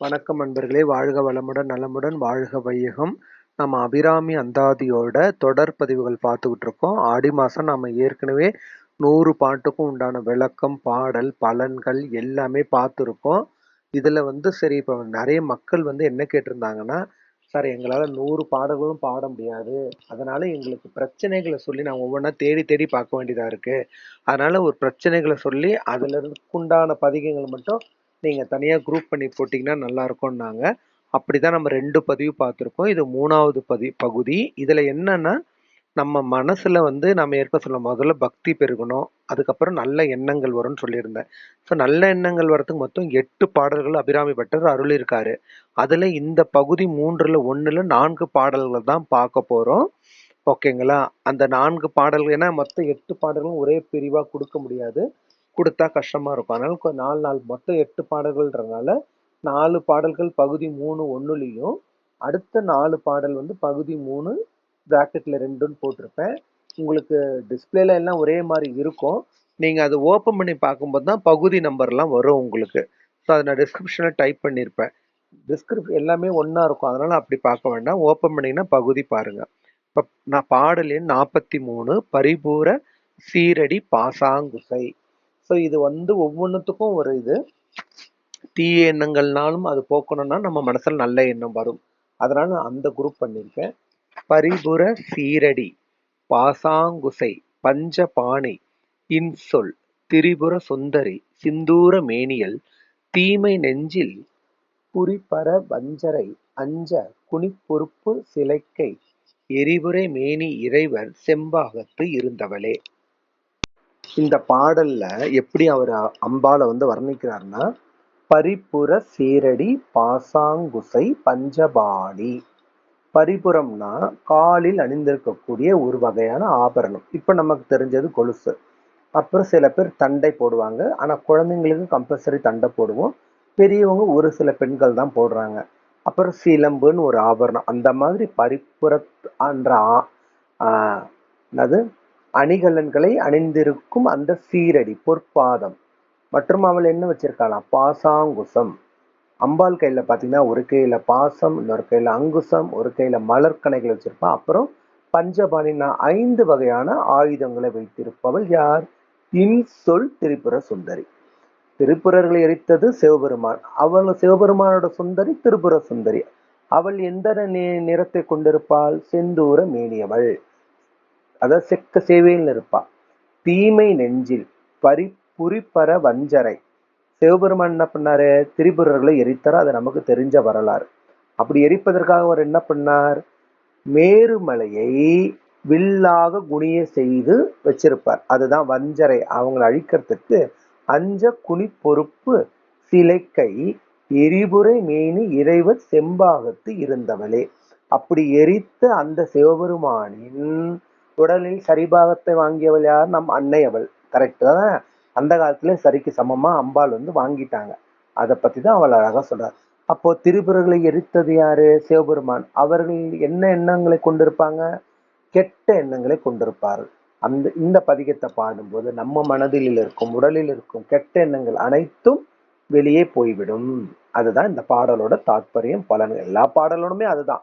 வணக்கம் நண்பர்களே. வாழ்க வளமுடன் நலமுடன் வாழ்க வையகம். நம்ம அபிராமி அந்தாதியோட தொடர் பதிவுகள் பார்த்துக்கிட்டு இருக்கோம். ஆடி மாதம் நம்ம ஏற்கனவே நூறு பாட்டுக்கும் உண்டான விளக்கம் பாடல் பலன்கள் எல்லாமே பார்த்துருக்கோம். இதில் வந்து சரி இப்போ நிறைய மக்கள் வந்து என்ன கேட்டிருந்தாங்கன்னா சார் எங்களால் நூறு பாடல்களும் பாட முடியாது. அதனால் எங்களுக்கு பிரச்சனைகளை சொல்லி நான் ஒவ்வொன்றா தேடி தேடி பார்க்க வேண்டியதாக இருக்குது அதனால் ஒரு பிரச்சனைகளை சொல்லி அதில் உண்டான பதிகங்கள் மட்டும் நீங்கள் தனியாக குரூப் பண்ணி போட்டிங்கன்னா நல்லாயிருக்கும்னாங்க அப்படி தான் நம்ம ரெண்டு பதிவு பார்த்துருக்கோம். இது மூணாவது பதி பகுதி. இதில் என்னென்னா நம்ம மனசில் வந்து நம்ம ஏற்க சொல்ல முதல்ல பக்தி பெருகணும் அதுக்கப்புறம் நல்ல எண்ணங்கள் வரும்னு சொல்லியிருந்தேன். ஸோ நல்ல எண்ணங்கள் வரதுக்கு மொத்தம் எட்டு பாடல்கள் அபிராமி பட்டர் அருளிருக்காரு அதில் இந்த பகுதி மூன்றில் ஒன்றில் நான்கு பாடல்கள் தான் பார்க்க போகிறோம் ஓகேங்களா? அந்த நான்கு பாடல்கள் ஏன்னா மொத்தம் எட்டு பாடல்களும் ஒரே பிரிவாக கொடுக்க முடியாது. கொடுத்தா கஷ்டமாக இருக்கும். அதனால நாலு நாள் மொத்தம் எட்டு பாடல்கள்ன்றனால நாலு பாடல்கள் பகுதி மூணு ஒன்றுலேயும் அடுத்த நாலு பாடல் வந்து பகுதி மூணு ப்ராக்கெட்டில் ரெண்டுன்னு போட்டிருப்பேன். உங்களுக்கு டிஸ்பிளேல எல்லாம் ஒரே மாதிரி இருக்கும். நீங்கள் அதை ஓப்பன் பண்ணி பார்க்கும்போது தான் பகுதி நம்பர்லாம் வரும் உங்களுக்கு. ஸோ அதை நான் டிஸ்கிரிப்ஷனில் டைப் பண்ணியிருப்பேன் டிஸ்கிரிப் எல்லாமே ஒன்றா இருக்கும். அதனால் அப்படி பார்க்க வேண்டாம். ஓப்பன் பண்ணிங்கன்னா பகுதி பாருங்கள் இப்போ நான் பாடல் எண் நாற்பத்தி மூணு பரிபூர சீரடி பாசாங்குசை. ஸோ இது வந்து ஒவ்வொன்றுத்துக்கும் ஒரு இது. தீய எண்ணங்கள்னாலும் அது போக்கணும்னா நம்ம மனசில் நல்ல எண்ணம் வரும். அதனால நான் அந்த குரூப் பண்ணியிருக்கேன். பரிபுர சீரடி பாசாங்குசை பஞ்சபாணி இன்சொல் திரிபுர சுந்தரி சிந்தூர மேனியல் தீமை நெஞ்சில் புரிபர வஞ்சரை அஞ்ச குனிப்பொறுப்பு சிலைக்கை எரிபுரை மேனி இறைவர் செம்பாகத்து இருந்தவளே. இந்த பாடல்ல எப்படி அவர் அம்பால வந்து வர்ணிக்கிறார்னா பரிபுர சீரடி பாசாங்குசை பஞ்சபாணி. பரிபுரம்னா காலில் அணிந்திருக்கக்கூடிய ஒரு வகையான ஆபரணம். இப்போ நமக்கு தெரிஞ்சது கொலுசு. அப்புறம் சில பேர் தண்டை போடுவாங்க. ஆனால் குழந்தைங்களுக்கு கம்பல்சரி தண்டை போடுவோம். பெரியவங்க ஒரு சில பெண்கள் தான் போடுறாங்க. அப்புறம் சிலம்புன்னு ஒரு ஆபரணம். அந்த மாதிரி பரிப்புற என்ற ஆஹ் அணிகலன்களை அணிந்திருக்கும் அந்த சீரடி பொற்பாதம். மற்றும் அவள் என்ன வச்சிருக்காளாம் பாசாங்குசம். அம்பாள் கையில் பார்த்தீங்கன்னா ஒரு கையில் பாசம் இன்னொரு கையில் அங்குசம் ஒரு கையில் மலர்கணைகள் வச்சிருப்பா. அப்புறம் பஞ்சபாணினா ஐந்து வகையான ஆயுதங்களை வைத்திருப்பவள் யார்? இன்சொல் திரிபுர சுந்தரி. திருப்புரர்களை எரித்தது சிவபெருமான். அவள் சிவபெருமானோட சுந்தரி திரிபுர சுந்தரி. அவள் எந்த நிறத்தை கொண்டிருப்பாள்? செந்தூர மேனியவள். அதாவது செக்க சேவையில் இருப்பா. தீமை நெஞ்சில் பரி புரிப்பர வஞ்சரை. சிவபெருமான் என்ன பண்ணாரு? திரிபுரர்களை எரித்தார். அது நமக்கு தெரிஞ்ச வரலாறு. அப்படி எரிப்பதற்காக அவர் என்ன பண்ணார்? மேருமலையை வில்லாக குனிய செய்து வச்சிருப்பார். அதுதான் வஞ்சரை. அவங்களை அழிக்கிறதுக்கு அஞ்ச குனி பொறுப்பு சிலைக்கை எரிபுரை மேனி இறைவர் செம்பாகத்து இருந்தவளே. அப்படி எரித்த அந்த சிவபெருமானின் உடலில் சரிபாகத்தை வாங்கியவள் யார்? நம் அன்னை அவள். கரெக்டு தானே? அந்த காலத்துல சரிக்கு சமமா அம்பாள் வந்து வாங்கிட்டாங்க. அதை பத்தி தான் அவள் அழகா சொல்றார் அப்போ திருபுரர்களை எரித்தது யாரு? சிவபெருமான். அவர்கள் என்ன எண்ணங்களை கொண்டிருப்பாங்க? கெட்ட எண்ணங்களை கொண்டிருப்பார்கள். அந்த இந்த பதிகத்தை பாடும்போது நம்ம மனதில் இருக்கும் உடலில் இருக்கும் கெட்ட எண்ணங்கள் அனைத்தும் வெளியே போய்விடும். அதுதான் இந்த பாடலோட தாற்பயம் பலன் எல்லா பாடலோடுமே அதுதான்.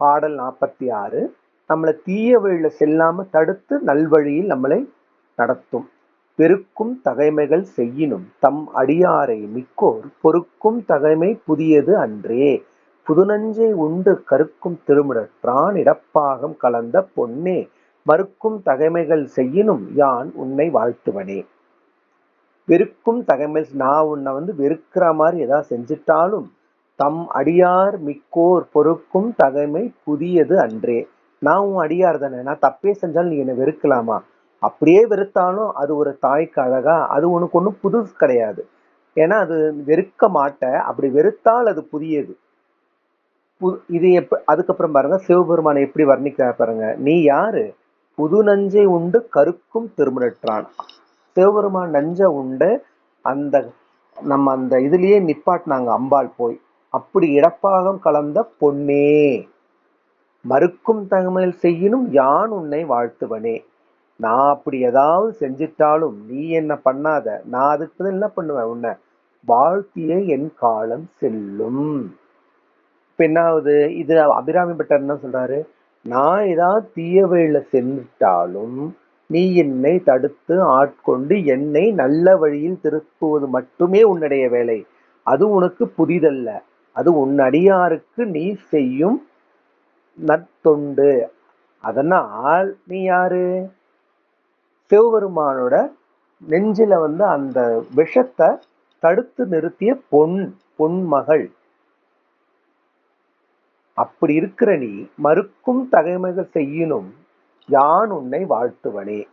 பாடல் நாற்பத்தி ஆறு நம்மளை தீய வழியில் செல்லாமல் தடுத்து நல்வழியில் நம்மளை நடத்தும். பெருக்கும் தகைமைகள் செய்யினும் தம் அடியாரை மிக்கோர் பொறுக்கும் தகைமை புதியது அன்றே. புதுநஞ்சை உண்டு கருக்கும் திருமுடற்றான் இடப்பாகம் கலந்த பொன்னே. மறுக்கும் தகைமைகள் செய்யினும் யான் உன்னை வாழ்த்துவனே. வெறுக்கும் தகைமை நான் உன்னை வந்து வெறுக்கிற மாதிரி ஏதாவது செஞ்சிட்டாலும் தம் அடியார் மிக்கோர் பொறுக்கும் தகைமை புதியது அன்றே. நான் உன் அடியார் தானே. நான் தப்பே செஞ்சாலும் நீ என்னை வெறுக்கலாமா? அப்படியே வெறுத்தாலும் அது ஒரு தாய்க்கு அழகா அது உனக்கு ஒன்றும் புதுசு கிடையாது. ஏன்னா அது வெறுக்க மாட்ட. அப்படி வெறுத்தால் அது புதியது. புது இது எப்ப அதுக்கப்புறம் பாருங்க சிவபெருமானை எப்படி வர்ணிக்கிறார் பாருங்க. நீ யாரு? புது நஞ்சை உண்டு கருக்கும் திருமணற்றான் சிவபெருமான் நஞ்சை உண்டு அந்த நம்ம அந்த இதுலயே நிப்பாட்டினாங்க அம்பாள் போய். அப்படி இடப்பாகம் கலந்த பொன்னே. மறுக்கும் தகமையில் செய்யினும் யான் உன்னை வாழ்த்துவனே? நான் அப்படி ஏதாவது செஞ்சிட்டாலும் நீ என்ன பண்ணாத? நான் அதுக்கு தான் என்ன பண்ணுவேன் உன்னை? வாழ்த்திய என் காலம் செல்லும். இப்ப என்ன ஆகுது இது அபிராமி பட்டர் என்ன சொல்றாரு? நான் ஏதாவது தீய வழியில சென்றுட்டாலும் நீ என்னை தடுத்து ஆட்கொண்டு என்னை நல்ல வழியில் திருப்புவது மட்டுமே உன்னுடைய வேலை. அது உனக்கு புதிதல்ல அது உன் அடியாருக்கு நீ செய்யும் நற்தொண்டு அதனால் நீ யாரு? சிவபெருமானோட நெஞ்சில வந்து அந்த விஷத்தை தடுத்து நிறுத்திய பொன் பொன்மகள் அப்படி இருக்கிற நீ மறுக்கும் தகைமைகள் செய்யணும் யான் உன்னை வாழ்த்துவனே.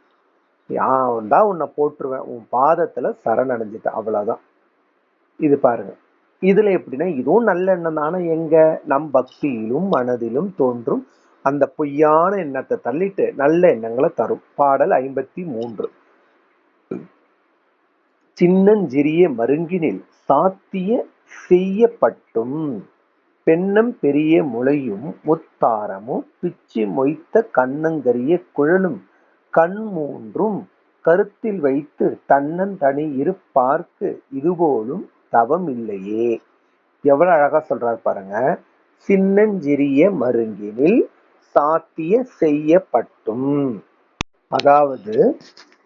யான் தான் உன்னை போட்டுருவேன் உன் பாதத்துல சரணடைஞ்சிட்டேன் அவ்வளவுதான். இது பாருங்க. இதுல எப்படின்னா இதுவும் நல்ல எண்ணம் தானே. எங்க? நம் பக்தியிலும் மனதிலும் தோன்றும் அந்த பொய்யான எண்ணத்தை தள்ளிட்டு நல்ல எண்ணங்களை தரும். பாடல் ஐம்பத்தி மூன்று சின்னஞ்சிறிய மருங்கினில் சாத்திய செய்யப்பட்டும். பெண்ணம் பெரிய முளையும் முத்தாரமும் பிச்சு மொய்த்த கண்ணங்கரிய குழலும் கண் மூன்றும் கருத்தில் வைத்து தன்னன் தனி இருப்பார்க்கு. இதுபோலும் தவம் இல்லையே எவ்வளவு அழகா சொல்றாரு பாருங்க. சின்னஞ்சிறிய மருங்கினில் சாத்திய செய்யப்பட்டும். அதாவது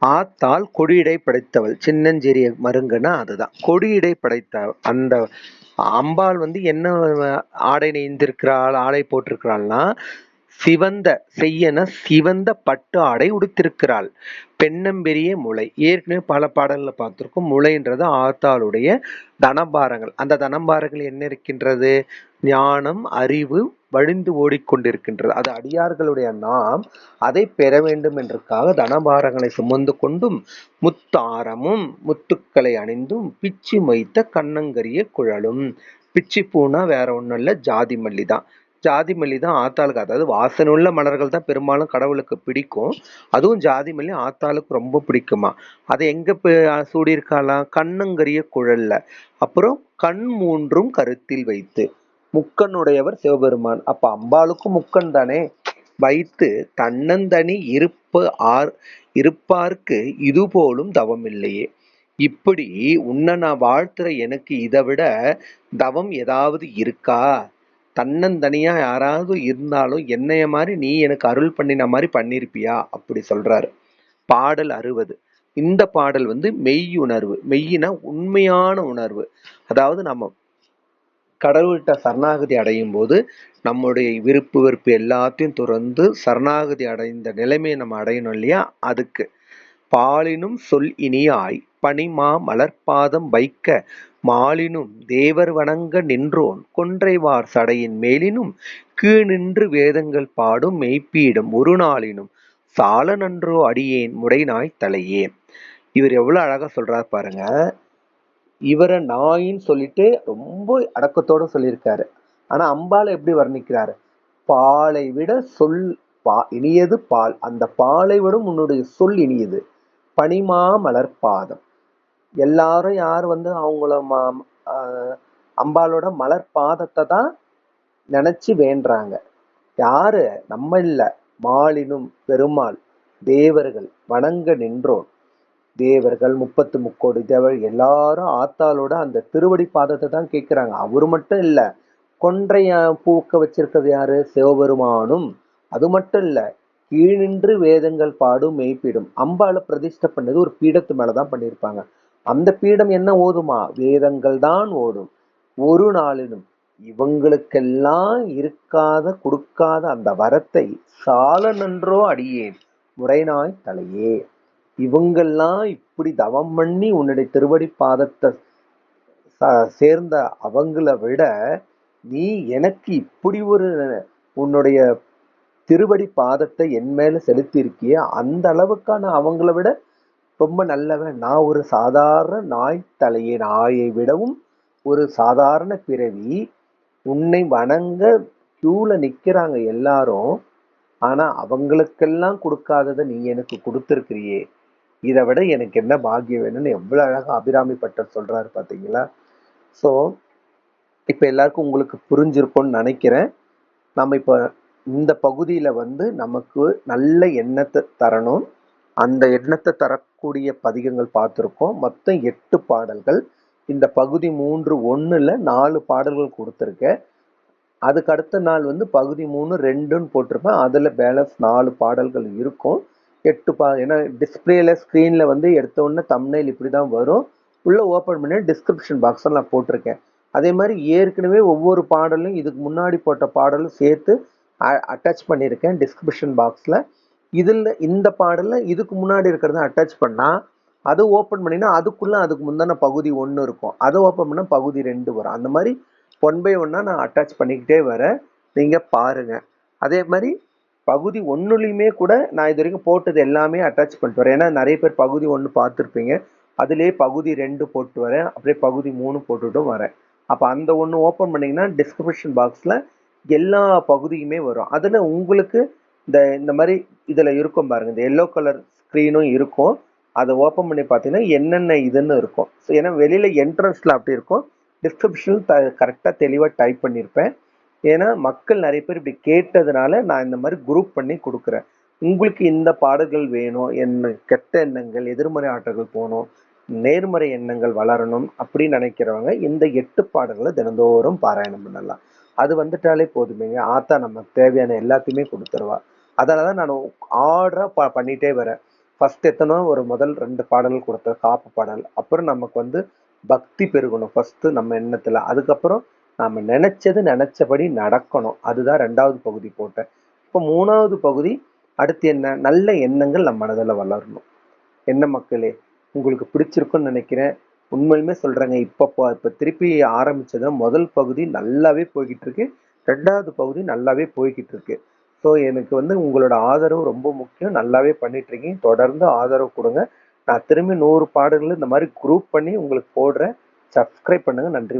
ஆத்தால் கொடியிடை படைத்தவள் சின்னஞ்சிறிய மருங்குன்னா அதுதான். கொடியிடை படைத்த அந்த அம்பாள் வந்து என்ன ஆடை நெய்ந்திருக்கிறாள் ஆடை போட்டிருக்கிறாள்னா சிவந்த செய்யன சிவந்த பட்டு ஆடை உடுத்திருக்கிறாள். பெண்ணம்பெரிய முளை. ஏற்கனவே பல பாடல்களை பார்த்துருக்கோம். முளைன்றது ஆத்தாளுடைய தனபாரங்கள். அந்த தனபாரங்கள் என்ன இருக்கின்றது? ஞானம் அறிவு வழிந்து ஓடிக்கொண்டிருக்கின்றது. அது அடியார்களுடைய நாம் அதை பெற வேண்டும் என்றுக்காக தனபாரங்களை சுமந்து கொண்டும் முத்தாரமும் முத்துக்களை அணிந்தும் பிச்சி மொய்த்த கண்ணங்கரிய குழலும். பிச்சி பூனா வேற ஒன்றும் இல்லை ஜாதி மல்லி தான் ஜாதி மல்லி தான் ஆத்தாளுக்கு அதாவது வாசனை உள்ள மலர்கள் தான் பெரும்பாலும் கடவுளுக்கு பிடிக்கும். அதுவும் ஜாதி மல்லி ஆத்தாளுக்கு ரொம்ப பிடிக்குமா. அதை எங்க சூடியிருக்காளாம் கண்ணுங்கரிய குழல்ல. அப்புறம் கண் மூன்றும் கருத்தில் வைத்து. முக்கனுடையவர் சிவபெருமான். அப்ப அம்பாளுக்கும் முக்கன் தானே. வைத்து தன்னந்தனி இருப்பு ஆர் இருப்பார்க்கு இது போலும் தவம் இல்லையே. இப்படி உன்னை நான் வாழ்த்துற எனக்கு இதை விட தவம் ஏதாவது இருக்கா? தன்னந்தனியா யாராவது இருந்தாலும் என்னைய மாதிரி நீ எனக்கு அருள் பண்ணின மாதிரி பண்ணிருப்பியா? அப்படி சொல்றாரு. பாடல் அறுபது. இந்த பாடல் வந்து மெய்யுணர்வு. மெய்யினா உண்மையான உணர்வு. அதாவது நம்ம கடவுள்கிட்ட சரணாகதி அடையும் போது நம்முடைய விருப்பு வெறுப்பு எல்லாத்தையும் துறந்து சரணாகதி அடைந்த நிலைமையை நம்ம அடையணும் இல்லையா? அதுக்கு. பாலினும் சொல் இனியாய். பனிமா மலர்பாதம் வைக்க மாலினும் தேவர் வணங்க நின்றோன் கொன்றைவார் சடையின் மேலினும் கீழ்நின்று வேதங்கள் பாடும் மெய்ப்பீடும் ஒரு நாளினும் சால நன்றோ அடியேன் முடைநாய் தலையே. இவர் எவ்வளவு அழகா சொல்றாரு பாருங்க. இவரை நாயின்னு சொல்லிட்டு ரொம்ப அடக்கத்தோட சொல்லியிருக்காரு. ஆனா அம்பால எப்படி வர்ணிக்கிறாரு? பாலை விட சொல் பா இனியது பால். அந்த பாலை விட உன்னுடைய சொல் இனியது. பனிமா மலர்பாதம் எல்லாரும் யார் வந்து அவங்கள மா அம்பாலோட மலர் பாதத்தை தான் நினச்சி வேண்டுறாங்க. யாரு? நம்ம இல்லை. மாலினும் பெருமாள் தேவர்கள் வணங்க நின்றோம். தேவர்கள் முப்பத்து முக்கோடி தேவர் எல்லாரும் ஆத்தாளோட அந்த திருவடி பாதத்தை தான் கேட்குறாங்க அவர் மட்டும் இல்லை. கொன்றைய பூக்க வச்சிருக்கிறது யாரு? சிவபெருமானும். அது மட்டும் இல்லை. கீழின்று வேதங்கள் பாடும் மெய்ப்பிடும். அம்பாளை பிரதிஷ்டை பண்ணது ஒரு பீடத்து மேலே தான் பண்ணியிருப்பாங்க அந்த பீடம் என்ன ஓதுமா? வேதங்கள் தான் ஓடும். ஒரு நாளிலும் இவங்களுக்கெல்லாம் இருக்காத கொடுக்காத அந்த வரத்தை சால நன்றோ அடியேன். முறைநாய் தலையே. இவங்கெல்லாம் இப்படி தவம் பண்ணி உன்னுடைய திருவடி பாதத்தை சேர்ந்த அவங்கள விட நீ எனக்கு இப்படி ஒரு உன்னுடைய திருவடி பாதத்தை என் மேல செலுத்தியிருக்கிய அந்த அளவுக்கான அவங்கள விட ரொம்ப நல்லவன். நான் ஒரு சாதாரண நாய் தலையை நாயை விடவும் ஒரு சாதாரண பிறவி. உன்னை வணங்க கியூல நிற்கிறாங்க எல்லாரும். ஆனா அவங்களுக்கெல்லாம் கொடுக்காததை நீ எனக்கு கொடுத்துருக்கிறியே. இதை விட எனக்கு என்ன பாக்கியம் வேணும்னு எவ்வளோ அழகாக அபிராமி பட்டர் சொல்றாரு பார்த்தீங்களா ஸோ இப்போ எல்லாருக்கும் உங்களுக்கு புரிஞ்சிருக்கும்னு நினைக்கிறேன். நம்ம இப்போ இந்த பகுதியில் வந்து நமக்கு நல்ல எண்ணத்தை தரணும். அந்த எண்ணத்தை தரக்கூடிய பதிகங்கள் பார்த்துருக்கோம். மொத்தம் எட்டு பாடல்கள். இந்த பகுதி மூன்று ஒன்றில் நாலு பாடல்கள் கொடுத்துருக்கேன். அதுக்கு அடுத்த நாள் வந்து பகுதி மூணு ரெண்டுன்னு போட்டிருப்பேன். அதில் பேலன்ஸ் நாலு பாடல்கள் இருக்கும். எட்டு பா ஏன்னா டிஸ்பிளேல ஸ்க்ரீனில் வந்து எடுத்தோடனே தம்னைல் இப்படி தான் வரும். உள்ளே ஓப்பன் பண்ணி டிஸ்கிரிப்ஷன் பாக்ஸில் நான் போட்டிருக்கேன். அதே மாதிரி ஏற்கனவே ஒவ்வொரு பாடலும் இதுக்கு முன்னாடி போட்ட பாடலும் சேர்த்து அட்டாச் பண்ணியிருக்கேன் டிஸ்கிரிப்ஷன் பாக்ஸில் இதில் இந்த பாடலில் இதுக்கு முன்னாடி இருக்கிறத அட்டாச் பண்ணால் அது ஓப்பன் பண்ணினா அதுக்குள்ளே அதுக்கு முந்தான பகுதி ஒன்று இருக்கும். அதை ஓப்பன் பண்ணால் பகுதி ரெண்டு வரும். அந்த மாதிரி ஒன் பை ஒன்னாக நான் அட்டாச் பண்ணிக்கிட்டே வரேன். நீங்கள் பாருங்கள் அதே மாதிரி பகுதி ஒன்றுலையுமே கூட நான் இது வரைக்கும் போட்டது எல்லாமே அட்டாச் பண்ணிட்டு வரேன். ஏன்னா நிறைய பேர் பகுதி ஒன்று பார்த்துருப்பீங்க. அதுலேயே பகுதி ரெண்டு போட்டு வரேன். அப்படியே பகுதி மூணு போட்டுட்டும் வரேன். அப்போ அந்த ஒன்று ஓப்பன் பண்ணிங்கன்னா டிஸ்கிரிப்ஷன் பாக்ஸில் எல்லா பகுதியுமே வரும். அதில் உங்களுக்கு இந்த இந்த மாதிரி இதில் இருக்கும் பாருங்கள் இந்த எல்லோ கலர் ஸ்க்ரீனும் இருக்கும். அதை ஓப்பன் பண்ணி பார்த்தீங்கன்னா என்னென்ன இதுன்னு இருக்கும். ஸோ ஏன்னா வெளியில் என்ட்ரன்ஸில் அப்படி இருக்கும். டிஸ்கிரிப்ஷன் த கரெக்டாக தெளிவாக டைப் பண்ணியிருப்பேன். ஏன்னா மக்கள் நிறைய பேர் இப்படி கேட்டதுனால நான் இந்த மாதிரி குரூப் பண்ணி கொடுக்குறேன். உங்களுக்கு இந்த பாடல்கள் வேணும். என்ன கெட்ட எண்ணங்கள் எதிர்மறை ஆற்றல்கள் போகணும். நேர்மறை எண்ணங்கள் வளரணும் அப்படின்னு நினைக்கிறவங்க இந்த எட்டு பாடல்களை தினந்தோறும் பாராயணம் பண்ணலாம். அது வந்துட்டாலே போதுமேங்க. ஆத்தா நமக்கு தேவையான எல்லாத்தையுமே கொடுத்துருவா. அதனால தான் நான் ஆர்டராக ப பண்ணிகிட்டே வரேன். ஃபர்ஸ்ட் எத்தனோ ஒரு முதல் ரெண்டு பாடல் கொடுத்த காப்பு பாடல். அப்புறம் நமக்கு வந்து பக்தி பெருகணும் ஃபஸ்ட்டு நம்ம எண்ணத்தில். அதுக்கப்புறம் நாம் நினச்சது நினச்சபடி நடக்கணும். அதுதான் ரெண்டாவது பகுதி போட்டேன். இப்போ மூணாவது பகுதி அடுத்து என்ன? நல்ல எண்ணங்கள் நம்ம மனதில் வளரணும். என்ன மக்களே? உங்களுக்கு பிடிச்சிருக்குன்னு நினைக்கிறேன். உண்மையிலுமே சொல்கிறேங்க இப்போ இப்போ திருப்பி ஆரம்பித்தது முதல் பகுதி நல்லாவே போய்கிட்டு இருக்கு ரெண்டாவது பகுதி நல்லாவே போய்கிட்டு இருக்கு ஸோ எனக்கு வந்து உங்களோட ஆதரவு ரொம்ப முக்கியம். நல்லாவே பண்ணிட்டு இருக்கீங்க தொடர்ந்து ஆதரவு கொடுங்க. நான் திரும்பி நூறு பாடல்கள் இந்த மாதிரி குரூப் பண்ணி உங்களுக்கு போடுறேன். சப்ஸ்கிரைப் பண்ணுங்கள் நன்றி